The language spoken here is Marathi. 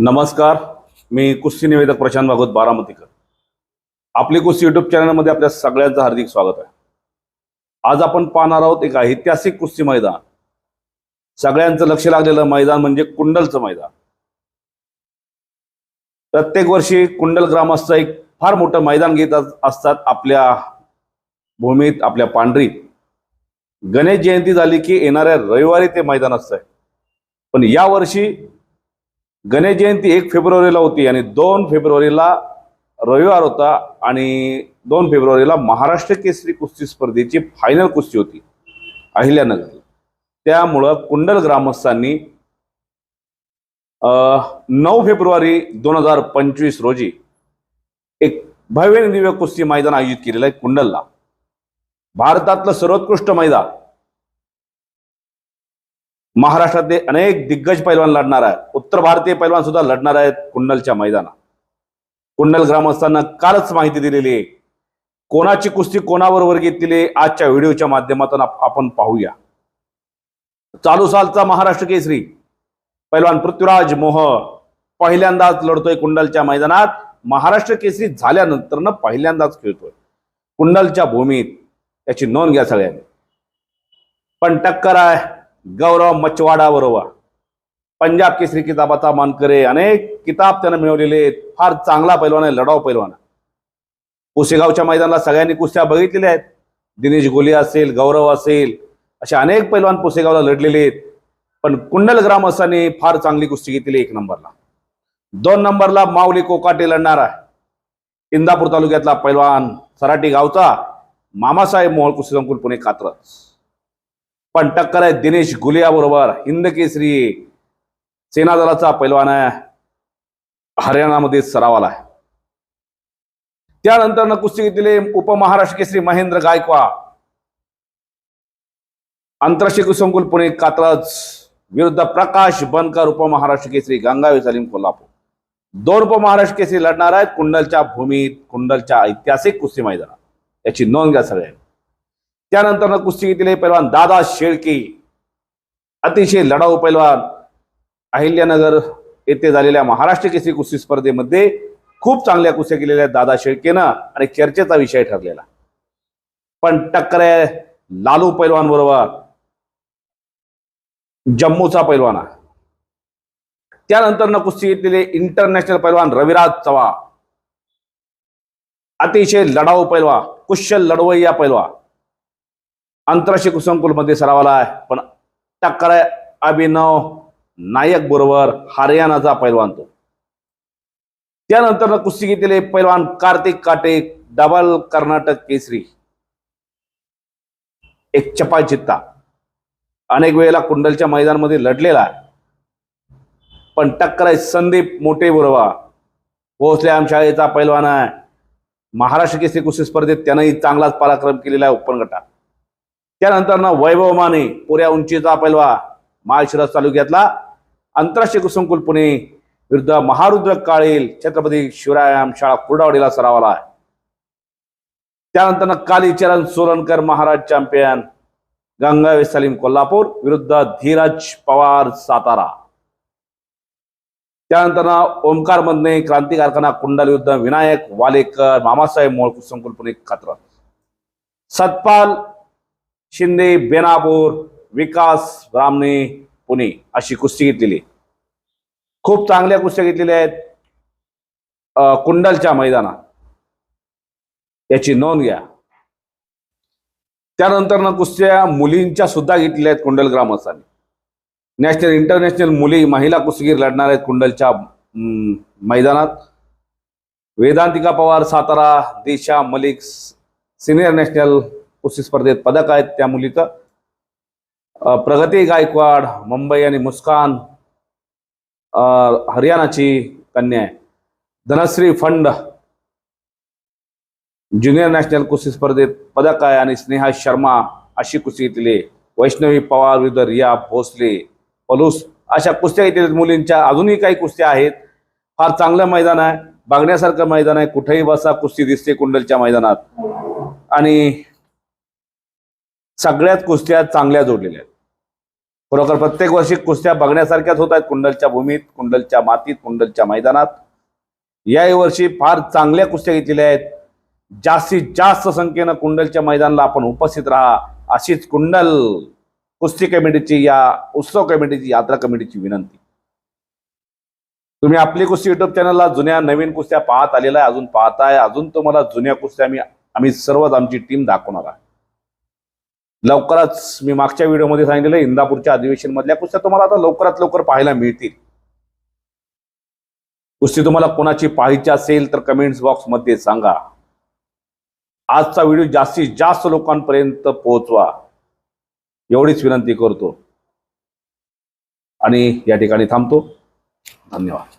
नमस्कार मी कुस्ती निवेदक प्रशांत भागवत बारामतीकर. आपली कुस्ती युट्यूब चॅनलमध्ये आपल्या सगळ्यांचं हार्दिक स्वागत आहे. आज आपण पाहणार आहोत एक ऐतिहासिक कुस्ती मैदान. सगळ्यांचं लक्ष लागलेलं मैदान म्हणजे कुंडलचं मैदान. प्रत्येक वर्षी कुंडल ग्रामस्थ एक फार मोठं मैदान घेत असतात आपल्या भूमीत आपल्या पांढरीत. गणेश जयंती झाली की येणाऱ्या रविवारी ते मैदान असतंय. पण यावर्षी गणेश जयंती एक फेब्रुवारीला होती आणि दोन फेब्रुवारीला रविवार होता आणि दोन फेब्रुवारीला महाराष्ट्र केसरी कुस्ती स्पर्धेची फायनल कुस्ती होती अहिल्यानगर. त्यामुळं कुंडल ग्रामस्थांनी नऊ फेब्रुवारी दोन हजार पंचवीस रोजी एक भव्य दिव्य कुस्ती मैदान आयोजित केलेलं आहे कुंडलला. भारतातलं सर्वोत्कृष्ट मैदान. महाराष्ट्रातले अनेक दिग्गज पैलवान लढणार आहेत. उत्तर भारतीय पैलवान सुद्धा लढणार आहेत कुंडलच्या मैदानात. कुंडल ग्रामस्थांना कालच माहिती दिलेली आहे. कोणाची कुस्ती कोणाबरोबर घेतलेली आजच्या व्हिडिओच्या माध्यमातून आपण पाहूया. चालू सालचा महाराष्ट्र केसरी. पैलवान पृथ्वीराज मोह पहिल्यांदाच लढतोय कुंडलच्या मैदानात. महाराष्ट्र केसरी झाल्यानंतर पहिल्यांदाच खेळतोय. कुंडलच्या भूमीत याची नोंद घ्या सगळ्यांनी. पण टक्कर आहे. गौरव मचवाडा बरोबर. पंजाब केसरी किताबाचा मानकरे अनेक किताब त्यानं मिळवलेले आहेत. फार चांगला पैलवान आहे लढाव पैलवान आहे. पुसेगावच्या मैदानाला सगळ्यांनी कुस्त्या बघितलेल्या आहेत. दिनेश गोले असेल गौरव असेल असे अनेक पैलवान पुसेगावला लढलेले आहेत. पण कुंडल ग्रामस्थांनी फार चांगली कुस्ती घेतली एक नंबरला. दोन नंबरला माऊली कोकाटे लढणार आहे. इंदापूर तालुक्यातला पैलवान सराटी गावचा मामासाहेब मोहोळ कुस्ती संकुल पुणे कात्रज. पण टक्कर आहे दिनेश गुलिया बरोबर हिंद केसरी सेना दलाचा पैलवान आहे. हरियाणामध्ये सरावाला आहे त्यानंतर कुस्ती घेतलेले उपमहाराष्ट्र केसरी महेंद्र गायकवाड आंतरराष्ट्रीय कुसंकुल पुणे कात्रज विरुद्ध प्रकाश बनकर उपमहाराष्ट्र केसरी गंगावे सलीम कोल्हापूर. दोन उपमहाराष्ट्र केसरी लढणार आहेत कुंडलच्या भूमीत कुंडलच्या ऐतिहासिक कुस्ती मैदानात. याची नोंद घ्या सगळ्यांनी. त्यानंतर कुस्ती घेतलेले पैलवान दादा शेळके. अतिशय लढाऊ पैलवान अहिल्यानगर येथे झालेल्या महाराष्ट्र केसरी कुस्ती स्पर्धेमध्ये खूप चांगल्या कुस्त्या केलेल्या दादा शेळकेनं आणि चर्चेचा विषय ठरलेला. पण टक्कर आहे लालू पैलवान बरोबर जम्मूचा पैलवान त्यानंतर कुस्ती घेतलेले इंटरनॅशनल पैलवान रविराज चव्हाण. अतिशय लढाऊ पैलवा कुशल लढवय्या पैलवा आंतरराष्ट्रीय कुसंकुलमध्ये सरावाला आहे. पण टक्कर अभिनव नायक बरोबर हरियाणाचा पैलवान तो. त्यानंतर कुस्ती घेतलेले पैलवान कार्तिक काटे डबल कर्नाटक केसरी. एक चपा चित्ता. अनेक वेळेला कुंडलच्या मैदानमध्ये लढलेला आहे. पण टक्कर आहे संदीप मोठे बरोबर. भोसले शाळेचा पैलवान आहे. महाराष्ट्र केसरी कुस्ती स्पर्धेत त्यानंही चांगलाच पराक्रम केलेला आहे ओपन गटात. त्यानंतर ना वैभव माने पुऱ्या उंचीचा पैलवा माळशिरस तालुक्यातला आंतरराष्ट्रीय कुसंकुल पुणे विरुद्ध महारुद्र काळील छत्रपती शिवरायाम शाळा कुर्डावडीला सरावाला त्यानंतर कालीचरण सोलनकर महाराज चॅम्पियन गंगावे सलीम कोल्हापूर विरुद्ध धीरज पवार सातारा. त्यानंतर ना ओमकार मधने क्रांती कारखाना कुंडल विरुद्ध विनायक वालेकर मामासाहेब मोळ कुसंकुल पुणे खात्र सतपाल शिंदे बेनापूर विकास ब्राह्मणे पुणे अशी कुस्ती घेतलेली. खूप चांगल्या कुस्त्या घेतलेल्या आहेत. कुंडलच्या मैदानात. याची नोंद घ्या. त्यानंतर ना कुस्त्या मुलींच्या सुद्धा घेतलेल्या आहेत कुंडल ग्रामस्थांनी. नॅशनल इंटरनॅशनल मुली महिला कुस्तीगीर लढणार आहेत कुंडलच्या मैदानात. वेदांतिका पवार सातारा दिशा मलिक सिनियर नॅशनल कुस्ती स्पर्धेत पदक आहेत त्या मुलीचं. प्रगती गायकवाड मुंबई आणि मुस्कान हरियाणाची कन्या आहे. धनश्री फंड ज्युनियर नॅशनल कुस्ती स्पर्धेत पदक आहे आणि स्नेहा शर्मा अशी कुस्ती इथली वैष्णवी पवार विरुद्ध रिया भोसले पलूस अशा कुस्त्या घेतलेल्या मुलींच्या अजूनही काही कुस्त्या आहेत. फार चांगलं मैदान आहे. बघण्यासारखं मैदान आहे. कुठेही बसा कुस्ती दिसते कुंडलच्या मैदानात. आणि सगळ्याच कुस्त्या चांगल्या जोडलेल्या आहेत. खरोखर प्रत्येक वर्षी कुस्त्या बघण्यासारख्याच होत आहेत कुंडलच्या भूमीत कुंडलच्या मातीत कुंडलच्या मैदानात. याही वर्षी फार चांगल्या कुस्त्या घेतलेल्या आहेत. जास्तीत जास्त संख्येनं कुंडलच्या मैदानाला आपण उपस्थित राहा. अशीच कुंडल कुस्ती कमिटीची या उत्सव कमिटीची यात्रा कमिटीची विनंती. तुम्ही आपली कुस्ती युट्यूब चॅनलला जुन्या नवीन कुस्त्या पाहत आलेला आहे. अजून पाहताय. अजून तुम्हाला जुन्या कुस्त्या आम्ही आम्ही सर्वच आमची टीम दाखवणार आहे. लवकरच मी मागच्या व्हिडिओमध्ये सांगितलेलं इंदापूरच्या अधिवेशन मधल्या कुस्त्या तुम्हाला आता लवकरात लवकर पाहायला मिळतील. कुस्ती तुम्हाला कोणाची पाहायची असेल तर कमेंट्स बॉक्समध्ये सांगा. आजचा व्हिडिओ जास्तीत जास्त लोकांपर्यंत पोहोचवा. एवढीच विनंती करतो. आणि या ठिकाणी थांबतो. धन्यवाद.